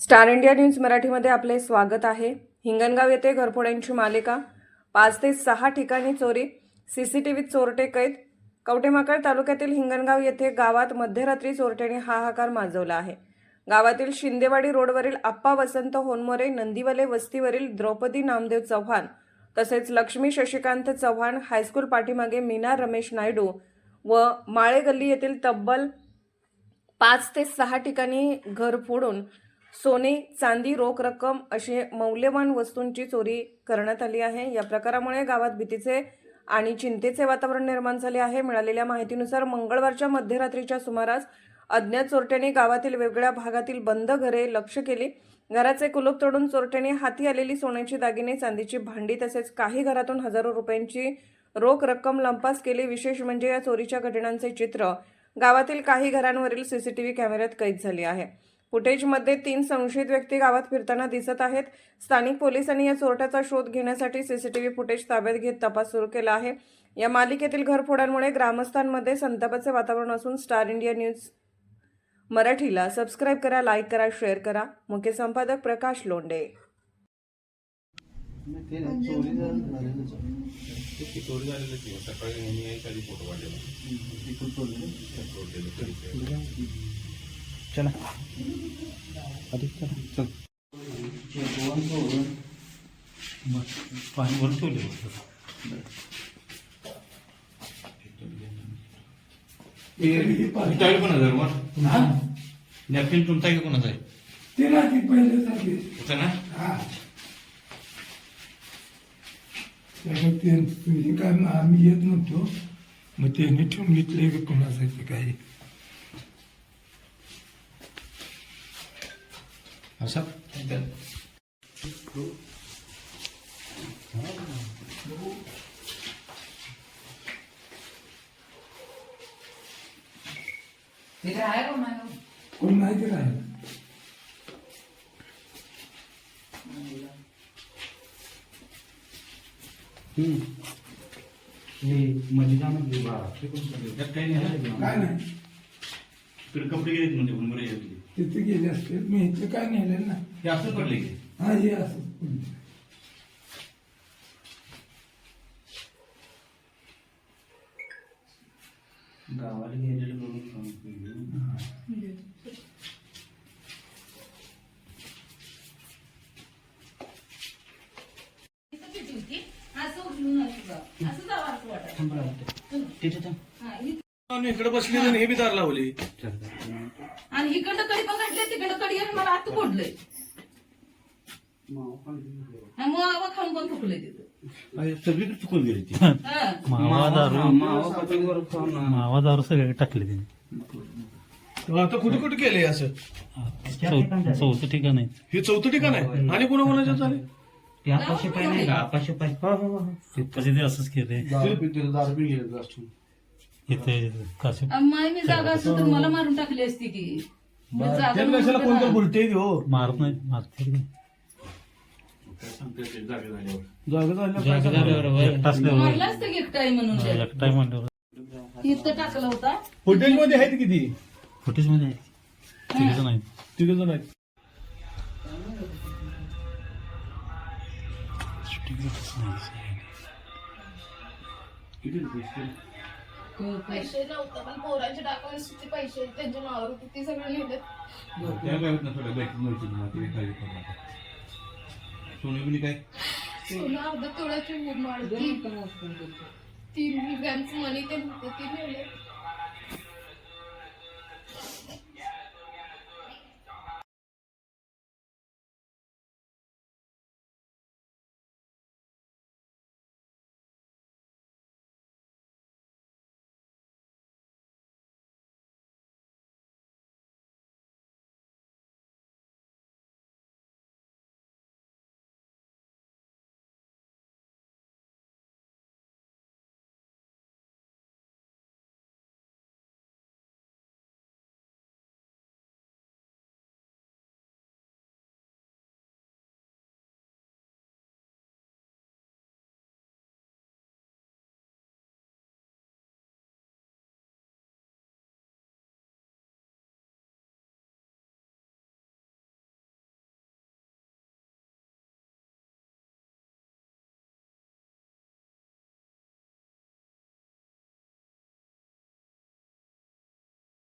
Star India news मराठीमध्ये आपले स्वागत आहे. हिंगणगाव येथे घरफोड्यांची मालिका. पाच ते सहा ठिकाणी चोरी. सी सी टी व्हीत चोरटे कैद. कवटेमाकळ तालुक्यातील हिंगणगाव येथे गावात मध्यरात्री चोरट्याने हाहाकार माजवला आहे. गावातील शिंदेवाडी रोडवरील आप्पा वसंत होनमोरे नंदीवले वस्तीवरील द्रौपदी नामदेव चव्हाण तसेच लक्ष्मी शशिकांत चव्हाण हायस्कूल पाठीमागे मीना रमेश नायडू व माळे गल्ली येथील तब्बल पाच ते सहा ठिकाणी घर फोडून सोने चांदी रोख रक्कम अशी मौल्यवान वस्तूंची चोरी करण्यात आली आहे. या प्रकारामुळे गावात भीतीचे आणि चिंतेचे वातावरण निर्माण झाले आहे. मिळालेल्या माहितीनुसार मंगळवारच्या मध्यरात्रीच्या सुमारास अज्ञात चोरट्याने गावातील वेगवेगळ्या भागातील बंद घरे लक्ष केली. घराचे कुलूप तोडून चोरट्याने हाती आलेली सोन्याची दागिने चांदीची भांडी तसेच काही घरातून हजारो रुपयांची रोख रक्कम लंपास केली. विशेष म्हणजे या चोरीच्या घटनांचे चित्र गावातील काही घरांवरील सीसीटीव्ही कॅमेऱ्यात कैद झाली आहे. फुटेजमध्ये तीन संशयित व्यक्ती गावात फिरताना दिसत आहेत. स्थानिक पोलिसांनी या चोरट्याचा शोध घेण्यासाठी सीसीटीव्ही फुटेज ताब्यात घेत तपास सुरू केला आहे. या मालिकेतील घरफोड्यांमुळे ग्रामस्थांमध्ये संतापाचे वातावरण असून स्टार इंडिया न्यूज मराठीला सबस्क्राईब करा लाईक करा शेअर करा. मुख्य संपादक प्रकाश लोंडे ते चोरी. ते झालेलं की सकाळी फोटो काढलेला. चला. अधिक चला. चल. पाणी भरून ठेवले. विचारलं पण. हजार वर नॅपकिन तुमचा की कोणाचा आहे? ते ना ती पहिले सारखी होता ना? हा. त्यामुळे ते काय मग आम्ही येत नव्हतो. मग त्यांनी ठेवून घेतले की कोणासाठी काही. असा कोण माहिती राहील त्यात काही नाही काय नाही कपडे गेलेत म्हणजे घेतली तिथे गेले असते. मी इथे काय नेलं ना? हे असं पडले की. हा हे असं गावाला गेलेलं बघून फोन केली. थांब राहते. तिथे थांब. इकडे बसली आणि हे बी दार लावली इकडं कडी पण घातली तिकडं कडी आणि मला आत फोडलंय. मावा पण घेऊन आणि मग आवा खाऊन पण फुकलंय तिथं. अरे, सगळीकडे चुकून गेली ती. हा. मावा दारू. मावा पाठीवर खाऊन आण. मावा दारू सगळे टाकले त्यांनी आता कुठे कुठे केले असं? चौ- चौथं ठिकाण आहे. हे चौथं ठिकाण आहे? आणि कोणा कोणाच्या झाले ते आपाशी पाय नाही का? आपाशी पाय तिथपाशी ते असंच केले दारू पितील दारू पी गेले जास्त इथे काशी आणि माय मी जागा असं तर मला मारून टाकली असती की. त्याला कशाला कोणतं बोलते हो? मारत नाही मारते ते. जागे झाल्यावर जागा झाल्या एकटा असल्यावर मारलं असतं की काय म्हणून ते. एकटा म्हणल्यावर. इथं टाकला होता? फुटेजमध्ये आहेत किती? फुटेजमध्ये तिघ जण आहेत. तिघ जण आहेत पैसे पैसे नव्हतं पण पोरांचे टाकायचे होते पैसे त्यांच्या नावावर होते ते सगळे लिहिले त्या काय? सोनी अर्धा तोळ्याची माळती तीन मनी ते होतं ते लिहिले